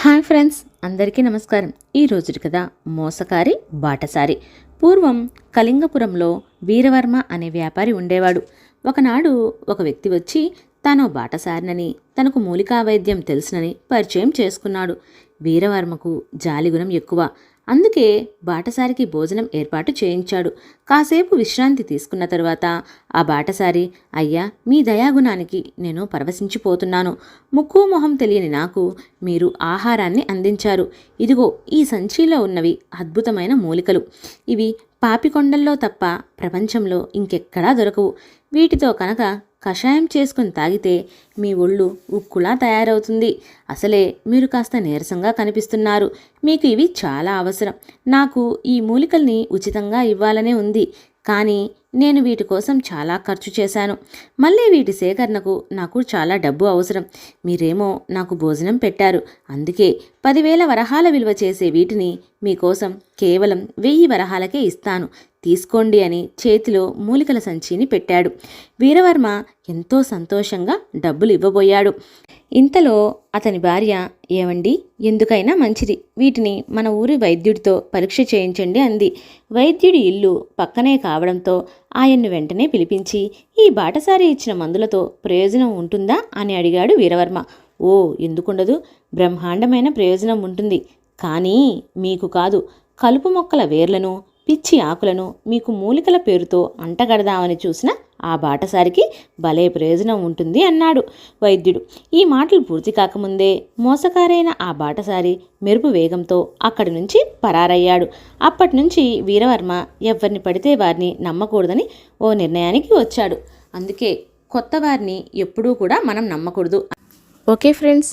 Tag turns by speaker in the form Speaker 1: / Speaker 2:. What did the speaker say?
Speaker 1: Hi friends అందరికీ నమస్కారం. ఈ రోజుటి కథ మోసకారి బాటసారి. పూర్వం కళింగపురంలో వీరవర్మ అనే వ్యాపారి ఉండేవాడు. ఒకనాడు ఒక వ్యక్తి వచ్చి తాను బాటసారినని తనకు మూలికా వైద్యం తెలుసునని పరిచయం చేసుకున్నాడు. వీరవర్మకు జాలిగుణం ఎక్కువ. అందుకే బాటసారికి భోజనం ఏర్పాటు చేయించాడు. కాసేపు విశ్రాంతి తీసుకున్న తరువాత ఆ బాటసారి అయ్యా మీ దయాగుణానికి నేను పరవశించిపోతున్నాను. ముక్కు మొహం తెలియని నాకు మీరు ఆహారాన్ని అందించారు. ఇదిగో ఈ సంచిలో ఉన్నవి అద్భుతమైన మూలికలు. ఇవి పాపికొండల్లో తప్ప ప్రపంచంలో ఇంకెక్కడా దొరకవు. వీటితో కనుక కషాయం చేసుకుని తాగితే మీ ఒళ్ళు ఉక్కులా తయారవుతుంది. అసలే మీరు కాస్త నీరసంగా కనిపిస్తున్నారు. మీకు ఇవి చాలా అవసరం. నాకు ఈ మూలికల్ని ఉచితంగా ఇవ్వాలనే ఉంది. కానీ నేను వీటి కోసం చాలా ఖర్చు చేశాను. మళ్ళీ వీటి సేకరణకు నాకు చాలా డబ్బు అవసరం. మీరేమో నాకు భోజనం పెట్టారు. అందుకే పదివేల వరహాల విలువ చేసే వీటిని మీకోసం కేవలం వెయ్యి వరహాలకే ఇస్తాను. తీసుకోండి అని చేతిలో మూలికల సంచిని పెట్టాడు. వీరవర్మ ఎంతో సంతోషంగా డబ్బులు ఇవ్వబోయాడు. ఇంతలో అతని భార్య ఏమండి ఎందుకైనా మంచిది. వీటిని మన ఊరి వైద్యుడితో పరీక్ష చేయించండి అంది. వైద్యుడి ఇల్లు పక్కనే కావడంతో ఆయన్ను వెంటనే పిలిపించి ఈ బాటసారి ఇచ్చిన మందులతో ప్రయోజనం ఉంటుందా? అని అడిగాడు వీరవర్మ. ఓ ఎందుకుండదు. బ్రహ్మాండమైన ప్రయోజనం ఉంటుంది. కానీ మీకు కాదు కలుపు మొక్కల వేర్లను పిచ్చి ఆకులను మీకు మూలికల పేరుతో అంటగడదామని చూసిన ఆ బాటసారికి భలే ప్రయోజనం ఉంటుంది అన్నాడు వైద్యుడు. ఈ మాటలు పూర్తి కాకముందే మోసకారైన ఆ బాటసారి మెరుపు వేగంతో అక్కడి నుంచి పరారయ్యాడు. అప్పటి నుంచి వీరవర్మ ఎవరిని పడితే వారిని నమ్మకూడదని ఓ నిర్ణయానికి వచ్చాడు. అందుకే కొత్త వారిని ఎప్పుడూ కూడా మనం నమ్మకూడదు. Okay friends